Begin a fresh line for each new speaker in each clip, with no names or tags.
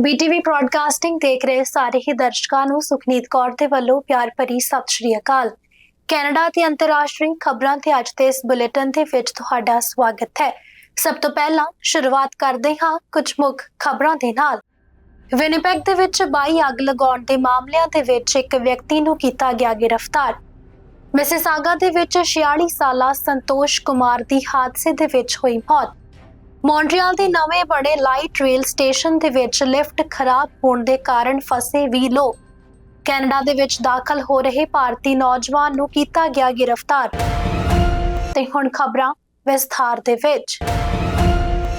ਬੀਟੀਵੀ broadcasting ਦੇਖ ਰਹੇ ਸਾਰੇ ਹੀ ਦਰਸ਼ਕਾਂ ਨੂੰ ਸੁਖਨੀਤ ਕੌਰ ਦੇ ਵੱਲੋਂ ਪਿਆਰ ਭਰੀ ਸਤਿ ਸ਼੍ਰੀ ਅਕਾਲ। ਕੈਨੇਡਾ ਤੇ ਅੰਤਰਰਾਸ਼ਟਰੀ ਖਬਰਾਂ ਤੇ ਅੱਜ ਦੇ ਇਸ ਬੁਲੇਟਿਨ ਦੇ ਵਿੱਚ ਤੁਹਾਡਾ ਸਵਾਗਤ ਹੈ। ਸਭ ਤੋਂ ਪਹਿਲਾਂ ਸ਼ੁਰੂਆਤ ਕਰਦੇ ਹਾਂ ਕੁਝ ਮੁੱਖ ਖਬਰਾਂ ਦੇ ਨਾਲ। ਵਿਨੀਪੈਗ ਦੇ ਵਿੱਚ ਬਾਈ ਅੱਗ ਲਗਾਉਣ ਦੇ ਮਾਮਲਿਆਂ ਦੇ ਵਿੱਚ ਇੱਕ ਵਿਅਕਤੀ ਨੂੰ ਕੀਤਾ ਗਿਆ ਗ੍ਰਿਫਤਾਰ। ਮਿਸਿਸਾਗਾ ਦੇ ਵਿੱਚ 46 ਸਾਲਾ ਸੰਤੋਸ਼ ਕੁਮਾਰ ਦੀ ਹਾਦਸੇ ਦੇ ਵਿੱਚ ਹੋਈ ਮੌਤ। ਮੌਂਟਰੀਅਲ ਦੇ ਨਵੇਂ ਬਣੇ ਲਾਈਟ ਰੇਲ ਸਟੇਸ਼ਨ ਦੇ ਵਿੱਚ ਲਿਫਟ ਖਰਾਬ ਹੋਣ ਦੇ ਕਾਰਨ ਫਸੇ 20 ਲੋਕ। ਕੈਨੇਡਾ ਦੇ ਵਿੱਚ ਦਾਖਲ ਹੋ ਰਹੇ ਭਾਰਤੀ ਨੌਜਵਾਨ ਨੂੰ ਕੀਤਾ ਗਿਆ ਗ੍ਰਿਫਤਾਰ। ਤੇ ਹੁਣ ਖਬਰਾਂ ਵਿਸਥਾਰ ਦੇ ਵਿੱਚ।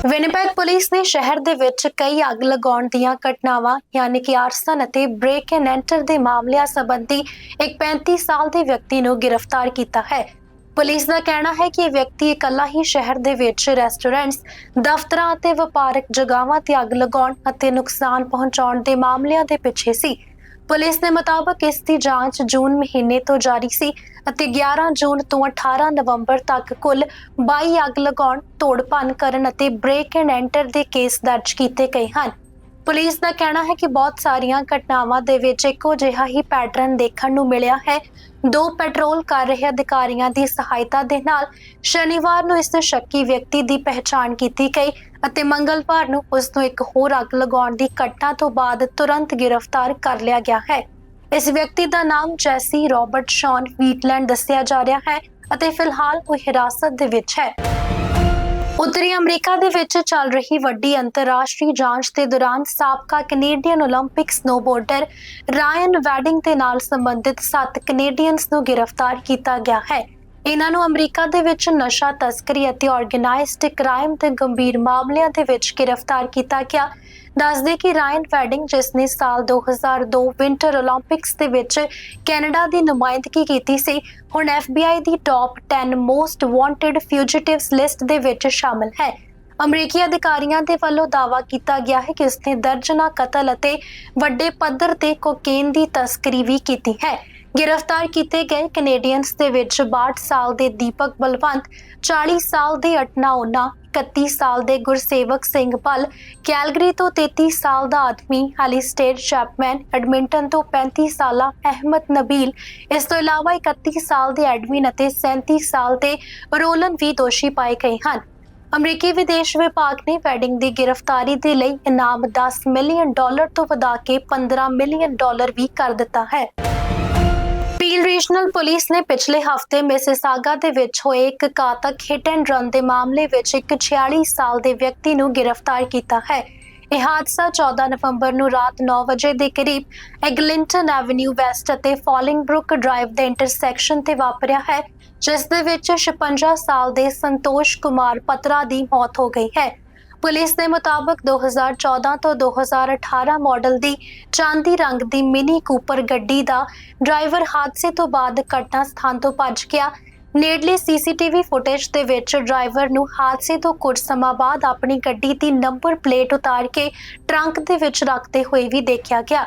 ਵਿਨੀਪੈਗ ਪੁਲਿਸ ਨੇ ਸ਼ਹਿਰ ਦੇ ਵਿੱਚ ਕਈ ਅੱਗ ਲਗਾਉਣ ਦੀਆਂ ਘਟਨਾਵਾਂ, ਯਾਨੀ ਕਿ ਆਰਸਨ ਅਤੇ ਬ੍ਰੇਕ ਐਂਡ ਐਂਟਰ ਦੇ ਮਾਮਲਿਆਂ ਸੰਬੰਧੀ ਇੱਕ 35 ਸਾਲ ਦੇ ਵਿਅਕਤੀ ਨੂੰ ਗ੍ਰਿਫਤਾਰ ਕੀਤਾ ਹੈ। ਪੁਲਿਸ ਦਾ ਕਹਿਣਾ ਹੈ ਕਿ ਇਹ ਵਿਅਕਤੀ ਇਕੱਲਾ ਹੀ ਸ਼ਹਿਰ ਦੇ ਵਿੱਚ ਰੈਸਟੋਰੈਂਟਸ, ਦਫ਼ਤਰਾਂ ਅਤੇ ਵਪਾਰਕ ਜਗ੍ਹਾਵਾਂ ਤੇ ਅੱਗ ਲਗਾਉਣ ਅਤੇ ਨੁਕਸਾਨ ਪਹੁੰਚਾਉਣ ਦੇ ਮਾਮਲਿਆਂ ਦੇ ਪਿੱਛੇ ਸੀ। ਪੁਲਿਸ ਦੇ ਮੁਤਾਬਕ ਇਸ ਦੀ ਜਾਂਚ ਜੂਨ ਮਹੀਨੇ ਤੋਂ ਜਾਰੀ ਸੀ ਅਤੇ 11 ਜੂਨ ਤੋਂ 18 ਨਵੰਬਰ ਤੱਕ ਕੁੱਲ 22 ਅੱਗ ਲਗਾਉਣ ਤੋੜਪੰਨ ਕਰਨ ਅਤੇ ਬ੍ਰੇਕ ਐਂਡ ਐਂਟਰ ਦੇ ਕੇਸ ਦਰਜ ਕੀਤੇ ਗਏ ਹਨ। ਪੁਲਿਸ ਦਾ ਕਹਿਣਾ ਹੈ ਕਿ ਬਹੁਤ ਸਾਰੀਆਂ ਘਟਨਾਵਾਂ ਦੇ ਵਿੱਚ ਇੱਕੋ ਜਿਹਾ ਹੀ ਪੈਟਰਨ ਦੇਖਣ ਨੂੰ ਮਿਲਿਆ ਹੈ। ਦੋ ਪੈਟਰੋਲ ਕਰ ਰਹੇ ਅਧਿਕਾਰੀਆਂ ਦੀ ਸਹਾਇਤਾ ਦੇ ਨਾਲ ਸ਼ਨੀਵਾਰ ਨੂੰ ਇਸ ਸ਼ੱਕੀ ਵਿਅਕਤੀ ਦੀ ਪਹਿਚਾਣ ਕੀਤੀ ਗਈ ਅਤੇ ਮੰਗਲਵਾਰ ਨੂੰ ਉਸ ਨੂੰ ਇੱਕ ਹੋਰ ਅੱਗ ਲਗਾਉਣ ਦੀ ਘਟਨਾ ਤੋਂ ਬਾਅਦ ਤੁਰੰਤ ਗ੍ਰਿਫਤਾਰ ਕਰ ਲਿਆ ਗਿਆ ਹੈ। ਇਸ ਵਿਅਕਤੀ ਦਾ ਨਾਮ ਜੈਸੀ ਰਾਬਰਟ ਸ਼ੌਨ ਵੀਟਲੈਂਡ ਦੱਸਿਆ ਜਾ ਰਿਹਾ ਹੈ ਅਤੇ ਫਿਲਹਾਲ ਉਹ ਹਿਰਾਸਤ ਦੇ ਵਿੱਚ ਹੈ। ਉੱਤਰੀ ਅਮਰੀਕਾ ਦੇ ਵਿੱਚ ਚੱਲ ਰਹੀ ਵੱਡੀ ਅੰਤਰਰਾਸ਼ਟਰੀ ਜਾਂਚ ਦੇ ਦੌਰਾਨ ਸਾਬਕਾ ਕੈਨੇਡੀਅਨ 올림픽 ਸਨੋਬੋਰਡਰ ਰਾਇਨ ਵੈਡਿੰਗ ਦੇ ਨਾਲ ਸੰਬੰਧਿਤ 7 ਕੈਨੇਡੀਅਨਸ ਨੂੰ ਗ੍ਰਿਫਤਾਰ ਕੀਤਾ ਗਿਆ ਹੈ ਇਹਨਾਂ ਨੂੰ ਅਮਰੀਕਾ ਦੇ ਵਿੱਚ ਨਸ਼ਾ, ਤਸਕਰੀ ਅਤੇ ਆਰਗੇਨਾਈਜ਼ਡ ਕ੍ਰਾਈਮ ਦੇ ਗੰਭੀਰ ਮਾਮਲਿਆਂ ਦੇ ਵਿੱਚ ਗ੍ਰਿਫਤਾਰ ਕੀਤਾ ਗਿਆ। ਦੱਸਦੇ ਕਿ ਰਾਇਨ ਵੈਡਿੰਗ, ਜਿਸ ਨੇ ਸਾਲ 2002 ਵਿੰਟਰ 올림픽ਸ ਦੇ ਵਿੱਚ ਕੈਨੇਡਾ ਦੀ ਨੁਮਾਇੰਦਗੀ ਕੀਤੀ ਸੀ, ਹੁਣ FBI ਦੀ top 10 most wanted fugitives list ਦੇ ਵਿੱਚ ਸ਼ਾਮਲ ਹੈ। ਅਮਰੀਕੀ ਅਧਿਕਾਰੀਆਂ ਦੇ ਵੱਲੋਂ ਦਾਵਾ ਕੀਤਾ ਗਿਆ ਹੈ ਕਿ ਉਸਨੇ ਦਰਜਨਾ ਕਤਲ ਅਤੇ ਵੱਡੇ ਪੱਧਰ ਤੇ ਕੋਕੇਨ ਦੀ ਤਸਕਰੀ ਵੀ ਕੀਤੀ ਹੈ। ਗ੍ਰਿਫਤਾਰ ਕੀਤੇ ਗਏ ਕੈਨੇਡੀਅਨਸ ਦੇ ਵਿੱਚ 62 ਸਾਲ ਦੇ ਦੀਪਕ ਬਲਵੰਤ 40 ਸਾਲ ਦੇ ਅਟਨਾ ਉਨਾ 31 ਸਾਲ ਦੇ ਗੁਰਸੇਵਕ ਸਿੰਘ ਪਲ ਕੈਲਗਰੀ ਤੋਂ 33 ਸਾਲ ਦਾ ਆਦਮੀ, ਹਾਲੀ ਸਟੇਟ ਚੈਪਮੈਨ ਐਡਮਿੰਟਨ ਤੋਂ 35 ਸਾਲਾ ਅਹਿਮਦ ਨਬੀਲ, ਇਸ ਤੋਂ ਇਲਾਵਾ 31 ਸਾਲ ਦੇ ਐਡਮਿਨ ਅਤੇ 37 ਸਾਲ ਦੇ ਰੋਲਨ ਵੀ ਦੋਸ਼ੀ ਪਾਏ ਗਏ ਹਨ। ਅਮਰੀਕੀ ਵਿਦੇਸ਼ ਵਿਭਾਗ ਨੇ ਵੈਡਿੰਗ ਦੀ ਗ੍ਰਿਫਤਾਰੀ ਦੇ ਲਈ ਇਨਾਮ 10 ਮਿਲੀਅਨ ਡਾਲਰ ਤੋਂ ਵਧਾ ਕੇ 15 ਮਿਲੀਅਨ ਡਾਲਰ ਵੀ ਕਰ ਦਿੱਤਾ ਹੈ। ਪੀਲ ਰੀਜਨਲ ਪੁਲਿਸ ਨੇ ਪਿਛਲੇ ਹਫ਼ਤੇ ਮਿਸਿਸਾਗਾ ਦੇ ਵਿੱਚ ਹੋਏ ਇੱਕ ਘਾਤਕ ਹਿੱਟ ਐਂਡ ਰਨ ਦੇ ਮਾਮਲੇ ਵਿੱਚ ਇੱਕ 46 ਸਾਲ ਦੇ ਵਿਅਕਤੀ ਨੂੰ ਗ੍ਰਿਫਤਾਰ ਕੀਤਾ ਹੈ। ਇਹ ਹਾਦਸਾ 14 ਨਵੰਬਰ ਨੂੰ ਰਾਤ 9 ਵਜੇ ਦੇ ਕਰੀਬ ਐਗਲਿੰਟਨ ਐਵਨਿਊ ਵੈਸਟ ਅਤੇ ਫਾਲਿੰਗ ਬਰੁਕ ਡਰਾਈਵ ਦੇ ਇੰਟਰਸੈਕਸ਼ਨ ਤੇ ਵਾਪਰਿਆ ਹੈ, ਜਿਸ ਦੇ ਵਿੱਚ 56 ਸਾਲ ਦੇ ਸੰਤੋਸ਼ ਕੁਮਾਰ ਪਤਰਾ ਦੀ ਮੌਤ ਹੋ ਗਈ ਹੈ। ਪੁਲਿਸ ਦੇ ਮੁਤਾਬਕ 2014 ਤੋਂ 2018 ਮਾਡਲ ਦੀ ਚਾਂਦੀ ਰੰਗ ਦੀ ਮਿਨੀ ਕੂਪਰ ਗੱਡੀ ਦਾ ਡਰਾਈਵਰ ਹਾਦਸੇ ਤੋਂ ਬਾਅਦ ਘਟਨਾ ਸਥਾਨ ਤੋਂ ਭੱਜ ਗਿਆ। ਨੇੜਲੇ ਸੀਸੀਟੀਵੀ ਫੁਟੇਜ ਦੇ ਵਿੱਚ ਡਰਾਈਵਰ ਨੂੰ ਹਾਦਸੇ ਤੋਂ ਕੁਝ ਸਮਾਂ ਬਾਅਦ ਆਪਣੀ ਗੱਡੀ ਦੀ ਨੰਬਰ ਪਲੇਟ ਉਤਾਰ ਕੇ ਟਰੰਕ ਦੇ ਵਿੱਚ ਰੱਖਦੇ ਹੋਏ ਵੀ ਦੇਖਿਆ ਗਿਆ।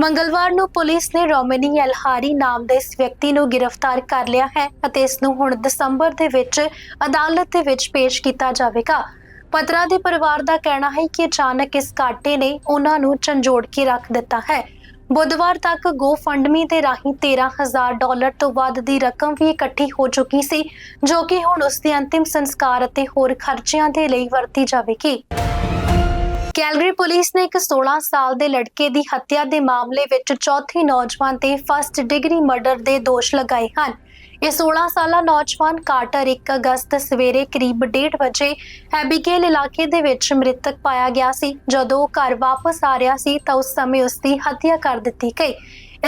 ਮੰਗਲਵਾਰ ਨੂੰ ਪੁਲਿਸ ਨੇ ਰੋਮਨੀ ਅਲਹਾਰੀ ਨਾਮ ਦੇ ਇਸ ਵਿਅਕਤੀ ਨੂੰ ਗ੍ਰਿਫਤਾਰ ਕਰ ਲਿਆ ਹੈ ਅਤੇ ਇਸ ਨੂੰ ਹੁਣ ਦਸੰਬਰ ਦੇ ਵਿੱਚ ਅਦਾਲਤ ਦੇ ਵਿੱਚ ਪੇਸ਼ ਕੀਤਾ ਜਾਵੇਗਾ। ਪਤਰਾ ਦੇ ਪਰਿਵਾਰ ਦਾ ਕਹਿਣਾ ਹੈ ਕਿ ਅਚਾਨਕ ਇਸ ਘਾਟੇ ਨੇ ਉਹਨਾਂ ਨੂੰ ਝੰਜੋੜ ਕੇ ਰੱਖ ਦਿੱਤਾ ਹੈ। ਬੁੱਧਵਾਰ ਤੱਕ ਗੋਫੰਡਮੀ ਦੇ ਰਾਹੀਂ 13000 ਡਾਲਰ ਤੋਂ ਵੱਧ ਦੀ ਰਕਮ ਵੀ ਇਕੱਠੀ ਹੋ ਚੁੱਕੀ ਸੀ, ਜੋ ਕਿ ਹੁਣ ਉਸ ਦੇ ਅੰਤਿਮ ਸੰਸਕਾਰ ਅਤੇ ਹੋਰ ਖਰਚਿਆਂ ਦੇ ਲਈ ਵਰਤੀ ਜਾਵੇਗੀ। ਕੈਲਗਰੀ ਪੁਲਿਸ ਨੇ ਇੱਕ 16 ਸਾਲ ਦੇ ਲੜਕੇ ਦੀ ਹੱਤਿਆ ਦੇ ਮਾਮਲੇ ਵਿੱਚ ਚੌਥੀ ਨੌਜਵਾਨ ਤੇ ਫਸਟ ਡਿਗਰੀ ਮਰਡਰ ਦੇ ਦੋਸ਼ ਲਗਾਏ ਹਨ। ਇਹ 16 ਸਾਲਾ ਨੌਜਵਾਨ ਕਾਰਟਰ 1 ਅਗਸਤ ਸਵੇਰੇ ਕਰੀਬ 1:30 ਵਜੇ ਹੈਬੀਗੇਲ ਇਲਾਕੇ ਦੇ ਵਿੱਚ ਮ੍ਰਿਤਕ ਪਾਇਆ ਗਿਆ ਸੀ। ਜਦੋਂ ਉਹ ਘਰ ਵਾਪਸ ਆ ਰਿਹਾ ਸੀ ਤਾਂ ਉਸ ਸਮੇਂ ਉਸ ਦੀ ਹੱਤਿਆ ਕਰ ਦਿੱਤੀ ਗਈ।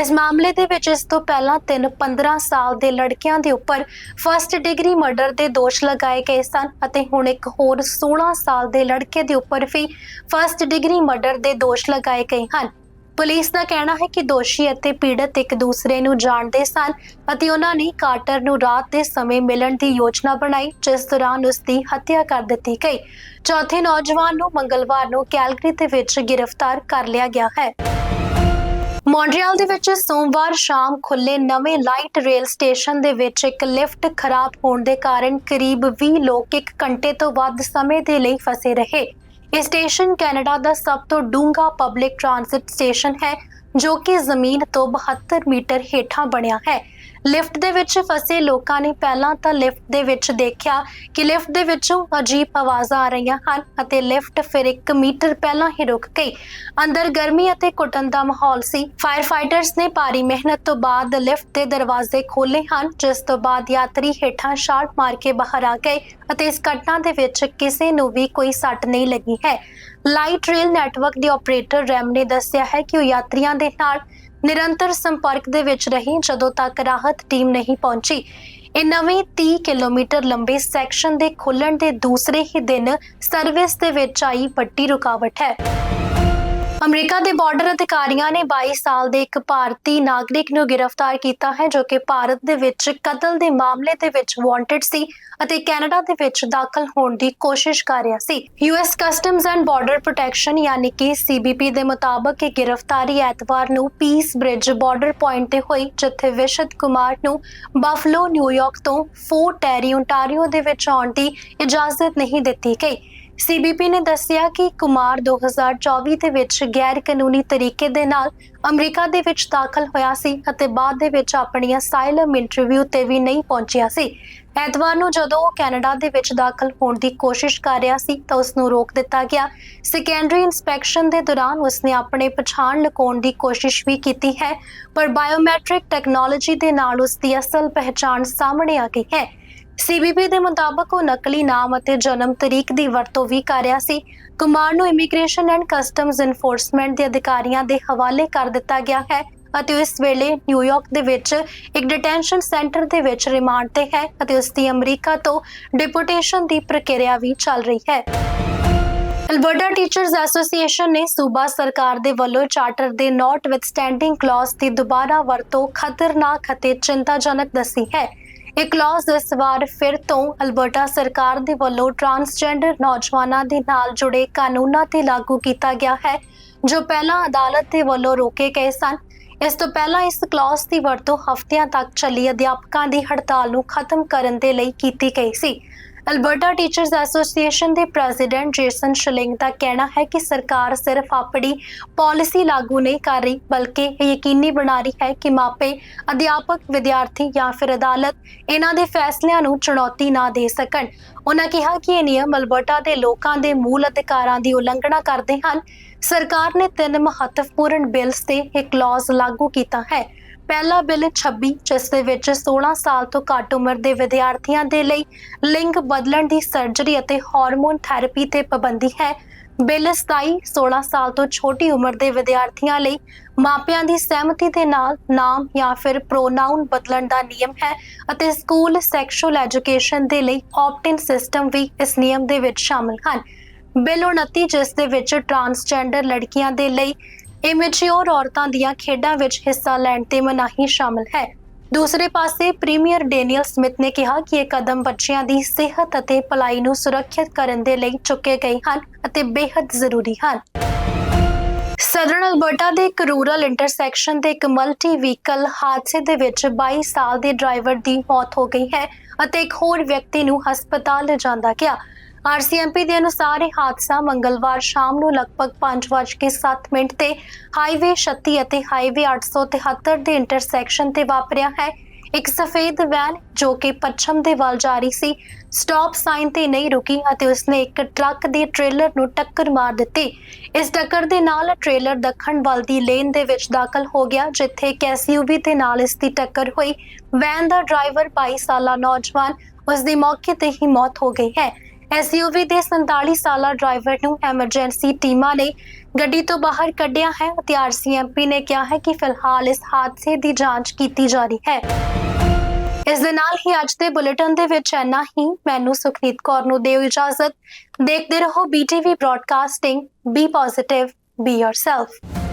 ਇਸ ਮਾਮਲੇ ਦੇ ਵਿੱਚ ਇਸ ਤੋਂ ਪਹਿਲਾਂ ਤਿੰਨ 15 ਸਾਲ ਦੇ ਲੜਕਿਆਂ ਦੇ ਉੱਪਰ ਫਸਟ ਡਿਗਰੀ ਮਰਡਰ ਦੇ ਦੋਸ਼ ਲਗਾਏ ਗਏ ਸਨ ਅਤੇ ਹੁਣ ਇੱਕ ਹੋਰ 16 ਸਾਲ ਦੇ ਲੜਕੇ ਦੇ ਉੱਪਰ ਵੀ ਫਸਟ ਡਿਗਰੀ ਮਰਡਰ ਦੇ ਦੋਸ਼ ਲਗਾਏ ਗਏ ਹਨ। ਪੁਲਿਸ ਦਾ ਕਹਿਣਾ ਹੈ ਕਿ ਦੋਸ਼ੀ ਅਤੇ ਪੀੜਤ ਇੱਕ ਦੂਸਰੇ ਨੂੰ ਜਾਣਦੇ ਸਨ ਅਤੇ ਉਹਨਾਂ ਨੇ ਕਾਰਟਰ ਨੂੰ ਰਾਤ ਦੇ ਸਮੇਂ ਮਿਲਣ ਦੀ ਯੋਜਨਾ ਬਣਾਈ, ਜਿਸ ਦੌਰਾਨ ਉਸ ਦੀ ਹੱਤਿਆ ਕਰ ਦਿੱਤੀ ਗਈ। ਚੌਥੇ ਨੌਜਵਾਨ ਨੂੰ ਮੰਗਲਵਾਰ ਨੂੰ ਕੈਲਗਰੀ ਦੇ ਵਿੱਚ ਗ੍ਰਿਫਤਾਰ ਕਰ ਲਿਆ ਗਿਆ ਹੈ। ਮੌਂਟਰੀਅਲ ਦੇ ਵਿੱਚ ਸੋਮਵਾਰ ਸ਼ਾਮ ਖੁੱਲੇ ਨਵੇਂ ਲਾਈਟ ਰੇਲ ਸਟੇਸ਼ਨ ਦੇ ਵਿੱਚ ਇੱਕ ਲਿਫਟ ਖਰਾਬ ਹੋਣ ਦੇ ਕਾਰਨ ਕਰੀਬ 20 ਲੋਕ ਇੱਕ ਘੰਟੇ ਤੋਂ ਵੱਧ ਸਮੇਂ ਦੇ ਲਈ ਫਸੇ ਰਹੇ। ਇਹ ਸਟੇਸ਼ਨ ਕੈਨੇਡਾ ਦਾ ਸਭ ਤੋਂ ਡੂੰਘਾ ਪਬਲਿਕ ਟ੍ਰਾਂਜ਼ਿਟ ਸਟੇਸ਼ਨ ਹੈ, ਜੋ ਕਿ ਜ਼ਮੀਨ ਤੋਂ 72 ਮੀਟਰ ਹੇਠਾਂ ਬਣਿਆ ਹੈ। ਲਿਫਟ ਦੇ ਵਿੱਚ ਫਸੇ ਲੋਕਾਂ ਨੇ ਪਹਿਲਾਂ ਤਾਂ ਲਿਫਟ ਦੇ ਵਿੱਚ ਦੇਖਿਆ ਕਿ ਲਿਫਟ ਦੇ ਵਿੱਚੋਂ ਅਜੀਬ ਆਵਾਜ਼ਾਂ ਆ ਰਹੀਆਂ ਹਨ ਅਤੇ ਲਿਫਟ ਫਿਰ 1 ਮੀਟਰ ਪਹਿਲਾਂ ਹੀ ਰੁਕ ਗਈ। ਅੰਦਰ ਗਰਮੀ ਅਤੇ ਘੁਟਨ ਦਾ ਮਾਹੌਲ ਸੀ। ਫਾਇਰ ਫਾਈਟਰਸ ਨੇ ਭਾਰੀ ਮਿਹਨਤ ਤੋਂ ਬਾਅਦ ਲਿਫਟ ਦੇ ਦਰਵਾਜ਼ੇ ਖੋਲ੍ਹੇ ਹਨ, ਜਿਸ ਤੋਂ ਬਾਅਦ ਯਾਤਰੀ ਹੇਠਾਂ ਛਾਲ ਮਾਰ ਕੇ ਬਾਹਰ ਆ ਗਏ ਅਤੇ ਇਸ ਘਟਨਾ ਦੇ ਵਿੱਚ ਕਿਸੇ ਨੂੰ ਵੀ ਕੋਈ ਸੱਟ ਨਹੀਂ ਲੱਗੀ ਹੈ। ਲਾਈਟ ਰੇਲ ਨੈਟਵਰਕ ਦੇ ਆਪਰੇਟਰ ਰੈਮ ਨੇ ਦੱਸਿਆ ਹੈ ਕਿ ਉਹ ਯਾਤਰੀਆਂ ਦੇ ਨਾਲ ਨਿਰੰਤਰ ਸੰਪਰਕ ਦੇ ਵਿੱਚ ਰਹੀ ਜਦੋਂ ਤੱਕ ਰਾਹਤ ਟੀਮ ਨਹੀਂ ਪਹੁੰਚੀ। ਇਹ ਨਵੇਂ 30 ਕਿਲੋਮੀਟਰ ਲੰਬੇ ਸੈਕਸ਼ਨ ਦੇ ਖੁੱਲਣ ਦੇ ਦੂਸਰੇ ਹੀ ਦਿਨ ਸਰਵਿਸ ਦੇ ਵਿੱਚ ਆਈ ਵੱਡੀ ਰੁਕਾਵਟ ਹੈ। ਅਮਰੀਕਾ ਦੇ ਬਾਰਡਰ ਅਧਿਕਾਰੀਆਂ ਨੇ 22 ਸਾਲ ਦੇ ਇੱਕ ਭਾਰਤੀ ਨਾਗਰਿਕ ਨੂੰ ਗ੍ਰਿਫਤਾਰ ਕੀਤਾ ਹੈ, ਜੋ ਕਿ ਭਾਰਤ ਦੇ ਵਿੱਚ ਕਤਲ ਦੇ ਮਾਮਲੇ ਦੇ ਵਿੱਚ ਵਾਂਟਡ ਸੀ ਅਤੇ ਕੈਨੇਡਾ ਦੇ ਵਿੱਚ ਦਾਖਲ ਹੋਣ ਦੀ ਕੋਸ਼ਿਸ਼ ਕਰ ਰਿਹਾ ਸੀ। US customs and border protection ਯਾਨੀ ਕਿ ਸੀਬੀਪੀ ਦੇ ਮੁਤਾਬਕ ਇਹ ਗ੍ਰਿਫਤਾਰੀ ਐਤਵਾਰ ਨੂੰ ਪੀਸ ਬ੍ਰਿਜ ਬਾਰਡਰ ਪੁਆਇੰਟ ਤੇ ਹੋਈ, ਜਿੱਥੇ ਵਿਸ਼ਦ ਕੁਮਾਰ ਨੂੰ ਬਫਲੋ, ਨਿਊਯਾਰਕ ਤੋਂ ਫੋਰਟ ਟੈਰੀ ਓਨਟਾਰੀਓ ਦੇ ਵਿੱਚ ਆਉਣ ਦੀ ਇਜਾਜ਼ਤ ਨਹੀਂ ਦਿੱਤੀ ਗਈ। ਸੀਬੀਪੀ ਨੇ ਦੱਸਿਆ ਕਿ ਕੁਮਾਰ 2024 ਦੇ ਵਿੱਚ ਗੈਰ ਕਾਨੂੰਨੀ ਤਰੀਕੇ ਦੇ ਨਾਲ ਅਮਰੀਕਾ ਦੇ ਵਿੱਚ ਦਾਖਲ ਹੋਇਆ ਸੀ ਅਤੇ ਬਾਅਦ ਦੇ ਵਿੱਚ ਆਪਣੀਆਂ ਸਾਇਲਮ ਇੰਟਰਵਿਊ ਤੇ ਵੀ ਨਹੀਂ ਪਹੁੰਚਿਆ ਸੀ। ਐਤਵਾਰ ਨੂੰ ਜਦੋਂ ਉਹ ਕੈਨੇਡਾ ਦੇ ਵਿੱਚ ਦਾਖਲ ਹੋਣ ਦੀ ਕੋਸ਼ਿਸ਼ ਕਰ ਰਿਹਾ ਸੀ ਤਾਂ ਉਸ ਨੂੰ ਰੋਕ ਦਿੱਤਾ ਗਿਆ। ਸੈਕੰਡਰੀ ਇਨਸਪੈਕਸ਼ਨ ਦੇ ਦੌਰਾਨ ਉਸਨੇ ਆਪਣੇ ਪਛਾਣ ਲੁਕਾਉਣ ਦੀ ਕੋਸ਼ਿਸ਼ ਵੀ ਕੀਤੀ ਹੈ, ਪਰ ਬਾਇਓਮੈਟ੍ਰਿਕ ਟੈਕਨੋਲੋਜੀ ਦੇ ਨਾਲ ਉਸ ਦੀ ਅਸਲ ਪਹਿਚਾਣ ਸਾਹਮਣੇ ਆ ਗਈ ਹੈ। ਸੀਬੀਪੀ ਦੇ ਮੁਤਾਬਕ ਉਹ ਨਕਲੀ ਨਾਮ ਅਤੇ ਜਨਮ ਤਰੀਕ ਦੀ ਵਰਤੋਂ ਵੀ ਕਰ ਰਿਹਾ ਸੀ। ਕੁਮਾਰ ਨੂੰ ਇਮੀਗ੍ਰੇਸ਼ਨ ਐਂਡ ਕਸਟਮਜ਼ ਇਨਫੋਰਸਮੈਂਟ ਦੇ ਅਧਿਕਾਰੀਆਂ ਦੇ ਹਵਾਲੇ ਕਰ ਦਿੱਤਾ ਗਿਆ ਹੈ ਅਤੇ ਇਸ ਵੇਲੇ ਨਿਊਯਾਰਕ ਦੇ ਵਿੱਚ ਇੱਕ ਡਿਟੈਂਸ਼ਨ ਸੈਂਟਰ ਦੇ ਵਿੱਚ ਰਿਮਾਂਡ ਤੇ ਹੈ ਅਤੇ ਉਸ ਦੀ ਅਮਰੀਕਾ ਤੋਂ ਡਿਪੋਰਟੇਸ਼ਨ ਦੀ ਪ੍ਰਕਿਰਿਆ ਵੀ ਚੱਲ ਰਹੀ ਹੈ। ਅਲਬਰਟਾ ਟੀਚਰਸ ਐਸੋਸੀਏਸ਼ਨ ਨੇ ਸੂਬਾ ਸਰਕਾਰ ਦੇ ਵੱਲੋਂ ਚਾਰਟਰ ਦੇ ਨਾਟ ਵਿਥਸਟੈਂਡਿੰਗ ਕਲੌਜ਼ ਦੀ ਦੁਬਾਰਾ ਵਰਤੋਂ ਖਤਰਨਾਕ ਅਤੇ ਚਿੰਤਾਜਨਕ ਦੱਸੀ ਹੈ। ਇਹ ਕਲੌਜ਼ ਇਸ ਵਾਰ ਫਿਰ ਤੋਂ ਅਲਬਰਟਾ ਸਰਕਾਰ ਦੇ ਵੱਲੋਂ ਟਰਾਂਸਜੈਂਡਰ ਨੌਜਵਾਨਾਂ ਦੇ ਨਾਲ ਜੁੜੇ ਕਾਨੂੰਨਾਂ ਤੇ ਲਾਗੂ ਕੀਤਾ ਗਿਆ ਹੈ, ਜੋ ਪਹਿਲਾਂ ਅਦਾਲਤ ਦੇ ਵੱਲੋਂ ਰੋਕੇ ਗਏ ਸਨ। ਇਸ ਤੋਂ ਪਹਿਲਾਂ ਇਸ ਕਲੌਜ਼ ਦੀ ਵਰਤੋਂ ਹਫ਼ਤਿਆਂ ਤੱਕ ਚੱਲੀ ਅਧਿਆਪਕਾਂ ਦੀ ਹੜਤਾਲ ਨੂੰ ਖਤਮ ਕਰਨ ਦੇ ਲਈ ਕੀਤੀ ਗਈ ਸੀ। ਅਲਬਰਟਾ ਟੀਚਰਸ ਐਸੋਸੀਏਸ਼ਨ ਦੇ ਪ੍ਰੈਜ਼ੀਡੈਂਟ ਜੇਸਨ ਸ਼ਲਿੰਗ ਦਾ ਕਹਿਣਾ ਹੈ ਕਿ ਸਰਕਾਰ ਸਿਰਫ ਆਪਣੀ ਪਾਲਿਸੀ ਲਾਗੂ ਨਹੀਂ ਕਰ ਰਹੀ, ਬਲਕਿ ਇਹ ਯਕੀਨੀ ਬਣਾ ਰਹੀ ਹੈ ਕਿ ਮਾਪੇ, ਅਧਿਆਪਕ, ਵਿਦਿਆਰਥੀ ਜਾਂ ਫਿਰ ਅਦਾਲਤ ਇਹਨਾਂ ਦੇ ਫੈਸਲਿਆਂ ਨੂੰ ਚੁਣੌਤੀ ਨਾ ਦੇ ਸਕਣ। ਉਹਨਾਂ ਕਿਹਾ ਕਿ ਇਹ ਨਿਯਮ ਅਲਬਰਟਾ ਦੇ ਲੋਕਾਂ ਦੇ ਮੂਲ ਅਧਿਕਾਰਾਂ ਦੀ ਉਲੰਘਣਾ ਕਰਦੇ ਹਨ। ਸਰਕਾਰ ਨੇ ਤਿੰਨ ਮਹੱਤਵਪੂਰਨ ਬਿੱਲਸ ਤੇ ਇੱਕ ਕਲੌਜ਼ ਲਾਗੂ ਕੀਤਾ ਹੈ। ਪਹਿਲਾ ਬਿੱਲ 26 ਜਿਸ ਦੇ ਵਿੱਚ 16 ਸਾਲ ਤੋਂ ਘੱਟ ਉਮਰ ਦੇ ਵਿਦਿਆਰਥੀਆਂ ਦੇ ਲਈ ਲਿੰਗ ਬਦਲਣ ਦੀ ਸਰਜਰੀ ਅਤੇ ਹਾਰਮੋਨ ਥੈਰੇਪੀ ਤੇ ਪਾਬੰਦੀ ਹੈ। ਬਿੱਲ 27 16 ਸਾਲ ਤੋਂ ਛੋਟੀ ਉਮਰ ਦੇ ਵਿਦਿਆਰਥੀਆਂ ਲਈ ਮਾਪਿਆਂ ਦੀ ਸਹਿਮਤੀ ਦੇ ਨਾਲ ਨਾਮ ਜਾਂ ਫਿਰ ਪ੍ਰੋਨਾਊਨ ਬਦਲਣ ਦਾ ਨਿਯਮ ਹੈ ਅਤੇ ਸਕੂਲ ਸੈਕਸ਼ੂਅਲ ਐਜੂਕੇਸ਼ਨ ਦੇ ਲਈ ਆਪਟ-ਇਨ ਸਿਸਟਮ ਵੀ ਇਸ ਨਿਯਮ ਦੇ ਵਿੱਚ ਸ਼ਾਮਲ ਹਨ। ਬਿੱਲ 29 ਜਿਸ ਦੇ ਵਿੱਚ ਟਰਾਂਸਜੈਂਡਰ ਲੜਕੀਆਂ ਦੇ ਲਈ ਇਮੈਚਿਓਰ ਔਰਤਾਂ ਦੀਆਂ ਖੇਡਾਂ ਵਿੱਚ ਹਿੱਸਾ ਲੈਣ ਤੇ ਮਨਾਹੀ ਸ਼ਾਮਲ ਹੈ। ਦੂਸਰੇ ਪਾਸੇ ਪ੍ਰੀਮੀਅਰ ਡੈਨੀਅਲ ਸਮਿਥ ਨੇ ਕਿਹਾ ਕਿ ਇਹ ਕਦਮ ਬੱਚਿਆਂ ਦੀ ਸਿਹਤ ਅਤੇ ਭਲਾਈ ਨੂੰ ਸੁਰੱਖਿਅਤ ਕਰਨ ਦੇ ਲਈ ਚੁੱਕੇ ਗਏ ਹਨ ਅਤੇ ਬੇहद ਜ਼ਰੂਰੀ ਹਨ। ਸਦਰਨ ਅਲਬਰਟਾ ਦੇ ਇੱਕ ਰੂਰਲ ਇੰਟਰਸੈਕਸ਼ਨ ਦੇ ਇੱਕ ਮਲਟੀ ਵਹੀਕਲ ਹਾਦਸੇ ਦੇ ਵਿੱਚ 22 ਸਾਲ ਦੇ ਡਰਾਈਵਰ ਦੀ ਮੌਤ ਹੋ ਗਈ ਹੈ ਅਤੇ ਇੱਕ ਹੋਰ ਵਿਅਕਤੀ ਨੂੰ ਹਸਪਤਾਲ ਲਿਜਾਂਦਾ ਗਿਆ। ਆਰਸੀਐਮਪੀ ਦੇ ਅਨੁਸਾਰ ਇਹ ਹਾਦਸਾ ਮੰਗਲਵਾਰ ਸ਼ਾਮ ਨੂੰ ਲਗਭਗ 5:07 ਮਿੰਟ ਤੇ ਹਾਈਵੇ 36 ਅਤੇ ਹਾਈਵੇ 873 ਦੇ ਇੰਟਰਸੈਕਸ਼ਨ ਤੇ ਵਾਪਰਿਆ ਹੈ। ਇੱਕ ਸਫੇਦ ਵੈਨ ਜੋ ਕਿ ਪੱਛਮ ਦੇ ਵੱਲ ਜਾ ਰਹੀ ਸੀ, ਸਟਾਪ ਸਾਈਨ ਤੇ ਨਹੀਂ ਰੁਕੀ ਅਤੇ ਉਸਨੇ ਇੱਕ ਟਰੱਕ ਦੇ ਟ੍ਰੇਲਰ ਨੂੰ ਟੱਕਰ ਮਾਰ ਦਿੱਤੀ। ਇਸ ਟੱਕਰ ਦੇ ਨਾਲ ਟ੍ਰੇਲਰ ਦੱਖਣ ਵੱਲ ਦੀ ਲੇਨ ਦੇ ਵਿੱਚ ਦਾਖਲ ਹੋ ਗਿਆ, ਜਿੱਥੇ ਇੱਕ ਐਸਯੂਵੀ ਦੇ ਨਾਲ ਇਸ ਦੀ ਟੱਕਰ ਹੋਈ। ਵੈਨ ਦਾ ਡਰਾਈਵਰ 22 ਸਾਲਾ ਨੌਜਵਾਨ ਉਸ ਦੀ ਮੌਕੇ ਤੇ ਹੀ ਮੌਤ ਹੋ ਗਈ ਹੈ। ਐਸਯੂਵੀ ਦੇ 47 ਸਾਲਾ ਡਰਾਈਵਰ ਨੂੰ ਐਮਰਜੈਂਸੀ ਟੀਮਾਂ ਨੇ ਗੱਡੀ ਤੋਂ ਬਾਹਰ ਕੱਢਿਆ ਹੈ ਅਤੇ ਆਰਸੀਐਮਪੀ ਨੇ ਕਿਹਾ ਹੈ ਕਿ ਫਿਲਹਾਲ ਇਸ ਹਾਦਸੇ ਦੀ ਜਾਂਚ ਕੀਤੀ ਜਾ ਰਹੀ ਹੈ। ਇਸ ਦੇ ਨਾਲ ਹੀ ਅੱਜ ਦੇ ਬੁਲੇਟਿਨ ਦੇ ਵਿੱਚ ਇੰਨਾ ਹੀ। ਮੈਨੂੰ ਸੁਖਨੀਤ ਕੌਰ ਨੂੰ ਦਿਓ ਇਜਾਜ਼ਤ। ਦੇਖਦੇ ਰਹੋ BTV broadcasting B positive B yourself